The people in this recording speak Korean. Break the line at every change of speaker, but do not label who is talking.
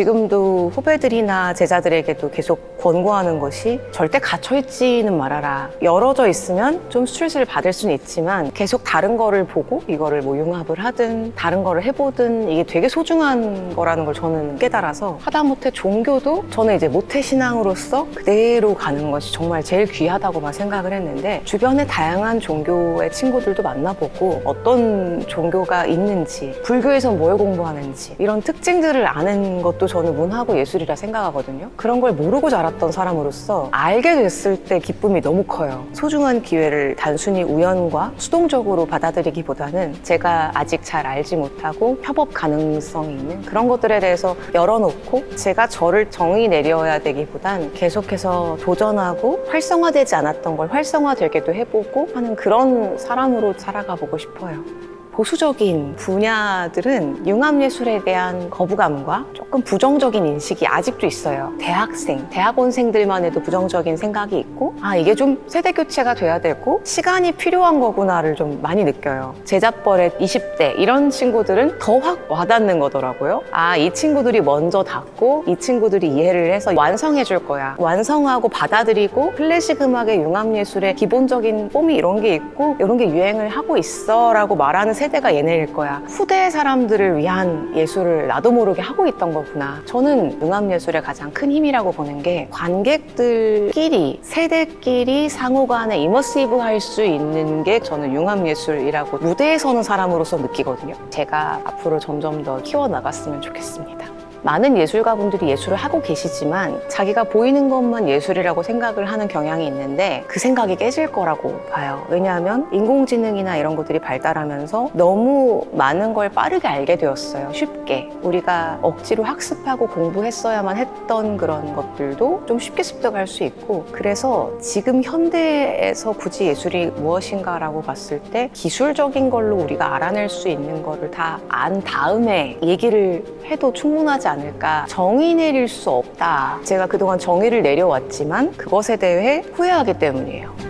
지금도 후배들이나 제자들에게도 계속 권고하는 것이 절대 갇혀있지는 말아라. 열어져 있으면 좀 스트레스를 받을 수는 있지만 계속 다른 거를 보고 이거를 뭐 융합을 하든 다른 거를 해보든 이게 되게 소중한 거라는 걸 저는 깨달아서 하다못해 종교도 저는 이제 모태 신앙으로서 그대로 가는 것이 정말 제일 귀하다고만 생각을 했는데 주변에 다양한 종교의 친구들도 만나보고 어떤 종교가 있는지 불교에선 뭘 공부하는지 이런 특징들을 아는 것도 저는 문화고 예술이라 생각하거든요. 그런 걸 모르고 자랐던 사람으로서 알게 됐을 때 기쁨이 너무 커요. 소중한 기회를 단순히 우연과 수동적으로 받아들이기보다는 제가 아직 잘 알지 못하고 협업 가능성이 있는 그런 것들에 대해서 열어놓고 제가 저를 정의 내려야 되기보단 계속해서 도전하고 활성화되지 않았던 걸 활성화되게도 해보고 하는 그런 사람으로 살아가 보고 싶어요. 보수적인 분야들은 융합예술에 대한 거부감과 조금 부정적인 인식이 아직도 있어요. 대학생, 대학원생들만 해도 부정적인 생각이 있고, 아, 이게 좀 세대 교체가 돼야 되고, 시간이 필요한 거구나를 좀 많이 느껴요. 제자뻘의 20대, 이런 친구들은 더 확 와닿는 거더라고요. 아, 이 친구들이 먼저 닫고, 이 친구들이 이해를 해서 완성해 줄 거야. 완성하고 받아들이고, 클래식 음악의 융합예술의 기본적인 폼이 이런 게 있고, 이런 게 유행을 하고 있어. 라고 말하는 세대가 얘네일 거야. 후대 사람들을 위한 예술을 나도 모르게 하고 있던 거구나. 저는 융합예술의 가장 큰 힘이라고 보는 게 관객들끼리, 세대끼리 상호 간에 이머시브 할 수 있는 게 저는 융합예술이라고 무대에 서는 사람으로서 느끼거든요. 제가 앞으로 점점 더 키워나갔으면 좋겠습니다. 많은 예술가분들이 예술을 하고 계시지만 자기가 보이는 것만 예술이라고 생각을 하는 경향이 있는데 그 생각이 깨질 거라고 봐요. 왜냐하면 인공지능이나 이런 것들이 발달하면서 너무 많은 걸 빠르게 알게 되었어요. 쉽게. 우리가 억지로 학습하고 공부했어야만 했던 그런 것들도 좀 쉽게 습득할 수 있고 그래서 지금 현대에서 굳이 예술이 무엇인가라고 봤을 때 기술적인 걸로 우리가 알아낼 수 있는 거를 다 안 다음에 얘기를 해도 충분하지 않을까. 정의 내릴 수 없다. 제가 그동안 정의를 내려왔지만 그것에 대해 후회하기 때문이에요.